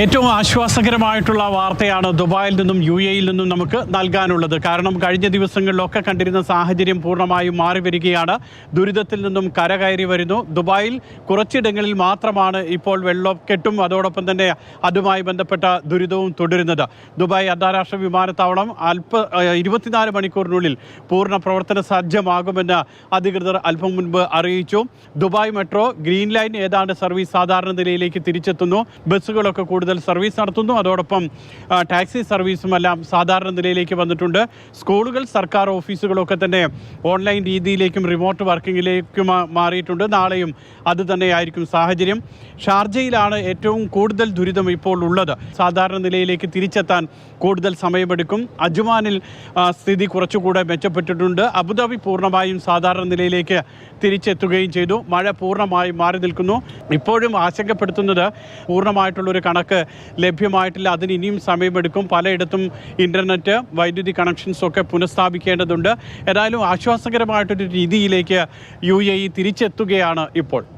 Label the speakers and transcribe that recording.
Speaker 1: ഏറ്റവും ആശ്വാസകരമായിട്ടുള്ള വാർത്തയാണ് ദുബായിൽ നിന്നും യു എയിൽ നിന്നും നമുക്ക് നൽകാനുള്ളത്. കാരണം കഴിഞ്ഞ ദിവസങ്ങളിലൊക്കെ കണ്ടിരുന്ന സാഹചര്യം പൂർണമായും മാറി വരികയാണ്. ദുരിതത്തിൽ നിന്നും കരകയറി വരുന്നു. ദുബായിൽ കുറച്ചിടങ്ങളിൽ മാത്രമാണ് ഇപ്പോൾ വെള്ളക്കെട്ടും അതോടൊപ്പം തന്നെ അതുമായി ബന്ധപ്പെട്ട ദുരിതവും തുടരുന്നത്. ദുബായ് അന്താരാഷ്ട്ര വിമാനത്താവളം അല്പ ഇരുപത്തിനാല് മണിക്കൂറിനുള്ളിൽ പൂർണ പ്രവർത്തന സജ്ജമാകുമെന്ന് അധികൃതർ അല്പം മുൻപ് അറിയിച്ചു. ദുബായ് മെട്രോ ഗ്രീൻ ലൈൻ ഏതാണ്ട് സർവീസ് സാധാരണ നിലയിലേക്ക് തിരിച്ചെത്തുന്നു. ബസ്സുകളൊക്കെ കൂടുതൽ സർവീസ് നടത്തുന്നു. അതോടൊപ്പം ടാക്സി സർവീസുമെല്ലാം സാധാരണ നിലയിലേക്ക് വന്നിട്ടുണ്ട്. സ്കൂളുകൾ സർക്കാർ ഓഫീസുകളൊക്കെ തന്നെ ഓൺലൈൻ രീതിയിലേക്കും റിമോട്ട് വർക്കിങ്ങിലേക്കും മാറിയിട്ടുണ്ട്. നാളെയും അത് തന്നെയായിരിക്കും സാഹചര്യം. ഷാർജയിലാണ് ഏറ്റവും കൂടുതൽ ദുരിതം ഇപ്പോൾ ഉള്ളത്. സാധാരണ നിലയിലേക്ക് തിരിച്ചെത്താൻ കൂടുതൽ സമയമെടുക്കും. അജുമാനിൽ സ്ഥിതി കുറച്ചുകൂടെ മെച്ചപ്പെട്ടിട്ടുണ്ട്. അബുദാബി പൂർണമായും സാധാരണ നിലയിലേക്ക് തിരിച്ചെത്തുകയും ചെയ്തു. മഴ പൂർണമായും മാറി നിൽക്കുന്നു. ഇപ്പോഴും ആശങ്കപ്പെടുത്തുന്നത് പൂർണമായിട്ടുള്ളൊരു കണക്ക് ലഭ്യമായിട്ടില്ല. അതിന് ഇനിയും സമയമെടുക്കും. പലയിടത്തും ഇന്റർനെറ്റ് വൈദ്യുതി കണക്ഷൻസ് ഒക്കെ പുനഃസ്ഥാപിക്കേണ്ടതുണ്ട്. ഏതായാലും ആശ്വാസകരമായിട്ടൊരു രീതിയിലേക്ക് യു എ ഇ തിരിച്ചെത്തുകയാണ് ഇപ്പോൾ.